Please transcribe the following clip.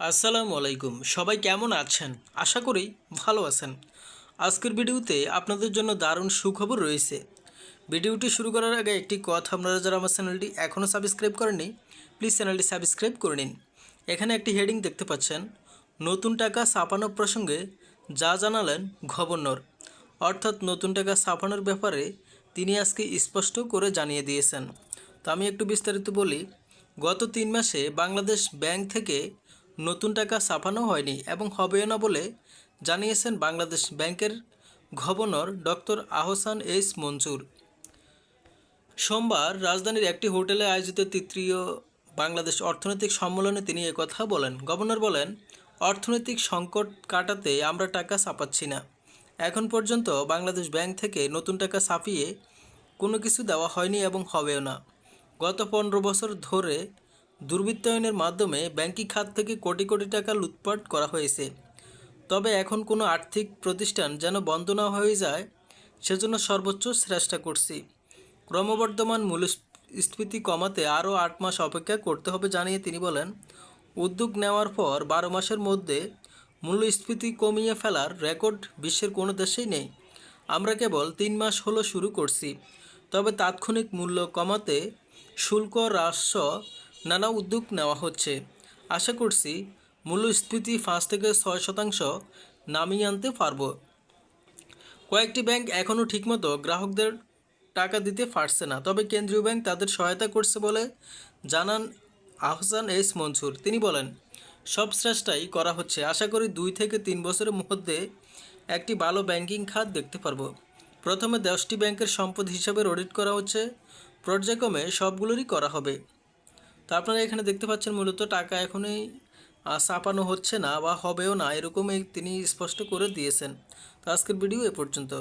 আসসালামু আলাইকুম। সবাই কেমন আছেন? আশা করি ভালো আছেন। আজকের ভিডিওতে আপনাদের জন্য দারুণ সুখবর রয়েছে। ভিডিওটি শুরু করার আগে একটি কথা, আপনারা যারা আমার চ্যানেলটি এখনও সাবস্ক্রাইব করেননি, প্লিজ চ্যানেলটি সাবস্ক্রাইব করে নিন। এখানে একটি হেডিং দেখতে পাচ্ছেন, নতুন টাকা ছাপানোর প্রসঙ্গে যা জানালেন গভর্নর। অর্থাৎ নতুন টাকা ছাপানোর ব্যাপারে তিনি আজকে স্পষ্ট করে জানিয়ে দিয়েছেন। তো আমি একটু বিস্তারিত বলি, গত তিন মাসে বাংলাদেশ ব্যাংক থেকে নতুন টাকা ছাপানো হয়নি এবং হবেও না বলে জানিয়েছেন বাংলাদেশ ব্যাংকের governor doctor Ahsan H Mansur সোমবার রাজধানীর একটি হোটেলে আয়োজিত তৃতীয় বাংলাদেশ অর্থনৈতিক সম্মেলনে তিনি একথা বলেন। গভর্নর বলেন, অর্থনৈতিক সংকট কাটাতে আমরা টাকা ছাপাচ্ছি না। এখন পর্যন্ত বাংলাদেশ ব্যাংক থেকে নতুন টাকা ছাপিয়ে কোনো কিছু দেওয়া হয়নি এবং হবেও না। গত পনেরো বছর ধরে দুর্বৃত্তায়নের মাধ্যমে ব্যাংকিং খাত থেকে কোটি কোটি টাকা লুটপাট করা হয়েছে। তবে এখন কোনো আর্থিক প্রতিষ্ঠান যেন বন্ধ না হয়ে যায়, সেজন্য সর্বোচ্চ চেষ্টা করছি। ক্রমবর্ধমান মূল্যস্ফীতি কমাতে আরও আট মাস অপেক্ষা করতে হবে জানিয়ে তিনি বলেন, উদ্যোগ নেওয়ার পর বারো মাসের মধ্যে মূল্যস্ফীতি কমিয়ে ফেলার রেকর্ড বিশ্বের কোনো দেশেই নেই। আমরা কেবল তিন মাস হলো শুরু করছি, তবে তাৎক্ষণিক মূল্য কমাতে শুল্ক হ্রাস নানা উদ্যোগ নেওয়া হচ্ছে। আশা করছি মূল্যস্ফীতি পাঁচ থেকে ছয় শতাংশ নামিয়ে আনতে পারব। কয়েকটি ব্যাংক এখনও ঠিকমতো গ্রাহকদের টাকা দিতে পারছে না, তবে কেন্দ্রীয় ব্যাংক তাদের সহায়তা করছে বলে জানান আহসান এস মনসুর। তিনি বলেন, সব চেষ্টাই করা হচ্ছে। আশা করি দুই থেকে তিন বছরের মধ্যে একটি ভালো ব্যাংকিং খাত দেখতে পারব। প্রথমে দশটি ব্যাংকের সম্পদ হিসাবে অডিট করা হচ্ছে। পর্যায়ক্রমে সবগুলোরই করা হবে। তো আপনারা এখানে দেখতে পাচ্ছেন মূলত টাকা এখনই চাপানো হচ্ছে না বা হবেও না, এরকমই তিনি স্পষ্ট করে দিয়েছেন। তো আজকের ভিডিও এ পর্যন্ত।